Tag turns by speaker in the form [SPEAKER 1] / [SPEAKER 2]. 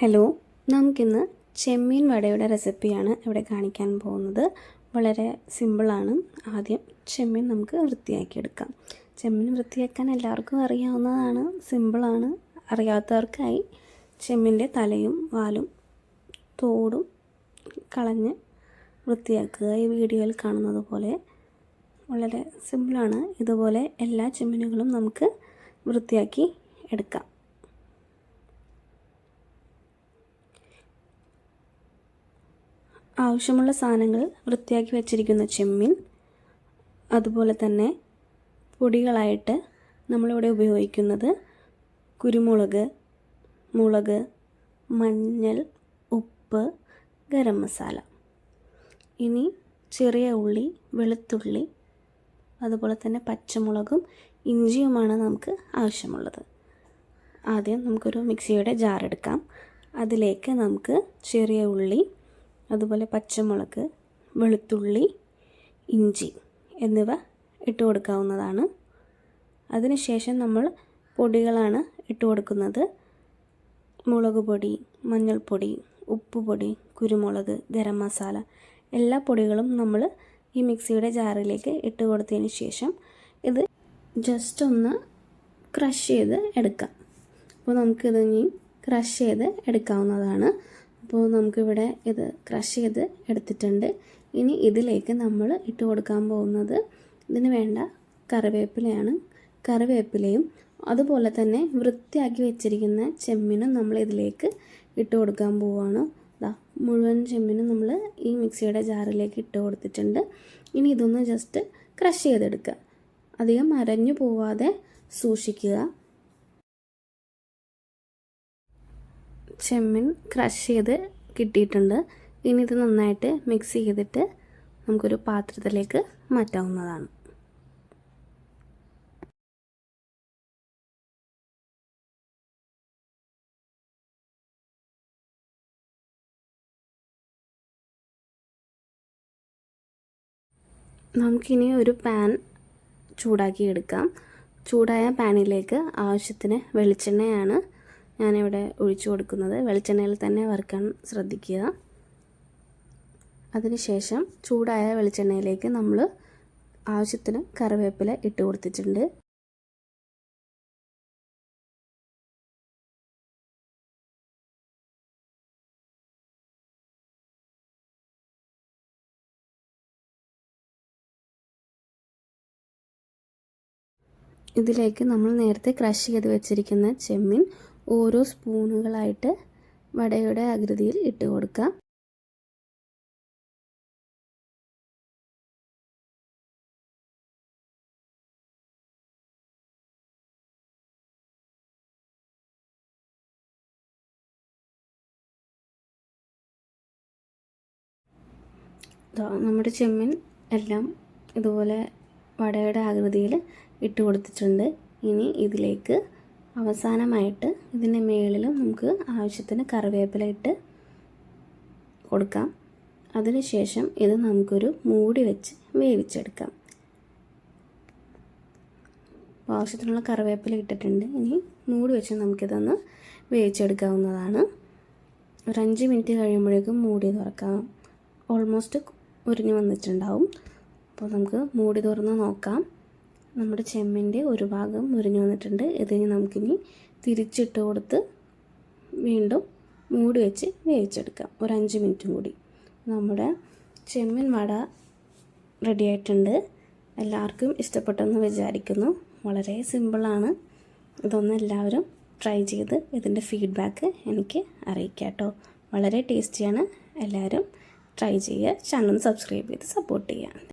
[SPEAKER 1] Hello നമുക്കിന്ന് ചെമ്മീൻ വടയുടെ റെസിപ്പിയാണ് ഇവിടെ കാണിക്കാൻ പോകുന്നത്. വളരെ സിമ്പിളാണ്. ആദ്യം ചെമ്മീൻ നമുക്ക് വൃത്തിയാക്കിയെടുക്കാം. ചെമ്മീൻ വൃത്തിയാക്കാൻ എല്ലാവർക്കും അറിയാവുന്നതാണ്. സിമ്പിളാണ്. അറിയാത്തവർക്കായി ചെമ്മീന്റെ തലയും വാലും തോടും കളഞ്ഞ് വൃത്തിയാക്കുക ഈ വീഡിയോയിൽ കാണുന്നത് പോലെ. വളരെ സിമ്പിളാണ്. ഇതുപോലെ എല്ലാ ചെമ്മീനുകളും നമുക്ക് വൃത്തിയാക്കി എടുക്കാം. ആവശ്യമുള്ള സാധനങ്ങൾ വൃത്തിയാക്കി വെച്ചിരിക്കുന്ന ചെമ്മീൻ അതുപോലെ തന്നെ പൊടികളായിട്ട് നമ്മളിവിടെ ഉപയോഗിക്കുന്നത് കുരുമുളക് മുളക് മഞ്ഞൾ ഉപ്പ് ഗരം മസാല. ഇനി ചെറിയ ഉള്ളി വെളുത്തുള്ളി അതുപോലെ തന്നെ പച്ചമുളകും ഇഞ്ചിയുമാണ് നമുക്ക് ആവശ്യമുള്ളത്. ആദ്യം നമുക്കൊരു മിക്സിയുടെ ജാർ എടുക്കാം അതിലേക്ക് നമുക്ക് ചെറിയ ഉള്ളി അതുപോലെ പച്ചമുളക് വെളുത്തുള്ളി ഇഞ്ചി എന്നിവ ഇട്ട് കൊടുക്കാവുന്നതാണ്. അതിനുശേഷം നമ്മൾ പൊടികളാണ് ഇട്ട് കൊടുക്കുന്നത്. മുളക് പൊടി മഞ്ഞൾപ്പൊടി ഉപ്പുപൊടി കുരുമുളക് ഗരം മസാല എല്ലാ പൊടികളും നമ്മൾ ഈ മിക്സിയുടെ ജാറിലേക്ക് ഇട്ട് കൊടുത്തതിന് ശേഷം ഇത് ജസ്റ്റ് ഒന്ന് ക്രഷ് ചെയ്ത് എടുക്കാം. അപ്പോൾ നമുക്കിത് ഇനി ക്രഷ് ചെയ്ത് എടുക്കാവുന്നതാണ്. അപ്പോൾ നമുക്കിവിടെ ഇത് ക്രഷ് ചെയ്ത് എടുത്തിട്ടുണ്ട്. ഇനി ഇതിലേക്ക് നമ്മൾ ഇട്ട് കൊടുക്കാൻ പോകുന്നത് ഇതിന് വേണ്ട കറിവേപ്പിലയാണ്. കറിവേപ്പിലയും അതുപോലെ തന്നെ വൃത്തിയാക്കി വെച്ചിരിക്കുന്ന ചെമ്മീനും നമ്മൾ ഇതിലേക്ക് ഇട്ട് കൊടുക്കാൻ പോവുകയാണ് ദാ മുഴുവൻ ചെമ്മീനും നമ്മൾ ഈ മിക്സിയുടെ ജാറിലേക്ക് ഇട്ട് കൊടുത്തിട്ടുണ്ട്. ഇനി ഇതൊന്ന് ജസ്റ്റ് ക്രഷ് ചെയ്തെടുക്കുക. അധികം അരഞ്ഞു പോവാതെ സൂക്ഷിക്കുക. ചെമ്മീൻ ക്രഷ് ചെയ്ത് കിട്ടിയിട്ടുണ്ട്. ഇനി ഇത് നന്നായിട്ട് മിക്സ് ചെയ്തിട്ട് നമുക്കൊരു പാത്രത്തിലേക്ക് മാറ്റാവുന്നതാണ്. നമുക്കിനി ഒരു പാൻ ചൂടാക്കി എടുക്കാം. ചൂടായ പാനിലേക്ക് ആവശ്യത്തിന് വെളിച്ചെണ്ണയാണ് ഞാനിവിടെ ഒഴിച്ചു കൊടുക്കുന്നത് വെളിച്ചെണ്ണയിൽ തന്നെ വറുക്കാൻ ശ്രദ്ധിക്കുക. അതിനുശേഷം ചൂടായ വെളിച്ചെണ്ണയിലേക്ക് നമ്മൾ ആവശ്യത്തിന് കറിവേപ്പില ഇട്ട് കൊടുത്തിട്ടുണ്ട്. ഇതിലേക്ക് നമ്മൾ നേരത്തെ ക്രഷ് ചെയ്ത് വെച്ചിരിക്കുന്ന ചെമ്മീൻ ഓരോ സ്പൂണുകളായിട്ട് വടയുടെ ആകൃതിയിൽ ഇട്ട് കൊടുക്കാം. നമ്മുടെ ചെമ്മീൻ എല്ലാം ഇതുപോലെ വടയുടെ ആകൃതിയിൽ ഇട്ട് കൊടുത്തിട്ടുണ്ട്. ഇനി ഇതിലേക്ക് അവസാനമായിട്ട് ഇതിന്റെ മുകളിലും നമുക്ക് ആവശ്യത്തിന് കറിവേപ്പില ഇട്ട് കൊടുക്കാം. അതിനുശേഷം ഇത് നമുക്കൊരു മൂടി വെച്ച് വേവിച്ചെടുക്കാം. ആവശ്യത്തിനുള്ള കറിവേപ്പില ഇട്ടിട്ടുണ്ട്. ഇനി മൂടി വെച്ച് നമുക്കിതൊന്ന് വേവിച്ചെടുക്കാവുന്നതാണ്. ഒരു അഞ്ച് മിനിറ്റ് കഴിയുമ്പോഴേക്കും മൂടി തുറക്കാം. ഓൾമോസ്റ്റ് ഉരിഞ്ഞു വന്നിട്ടുണ്ടാവും. അപ്പോൾ നമുക്ക് മൂടി തുറന്ന് നോക്കാം. നമ്മുടെ ചെമ്മിന്റെ ഒരു ഭാഗം മുരിഞ്ഞു വന്നിട്ടുണ്ട്. ഇതിന് നമുക്കിനി തിരിച്ചിട്ട് കൊടുത്ത് വീണ്ടും മൂടി വെച്ച് വേവിച്ചെടുക്കാം. ഒരു അഞ്ച് മിനിറ്റും കൂടി. നമ്മുടെ ചെമ്മീൻ വട റെഡി ആയിട്ടുണ്ട്. എല്ലാവർക്കും ഇഷ്ടപ്പെട്ടെന്ന് വിചാരിക്കുന്നു. വളരെ സിമ്പിളാണ് ഇതൊന്ന് എല്ലാവരും ട്രൈ ചെയ്ത് ഇതിന്റെ ഫീഡ്ബാക്ക് എനിക്ക് അറിയിക്കാം കേട്ടോ. വളരെ ടേസ്റ്റിയാണ് എല്ലാവരും ട്രൈ ചെയ്യുക. ചാനൽ സബ്സ്ക്രൈബ് ചെയ്ത് സപ്പോർട്ട് ചെയ്യുക.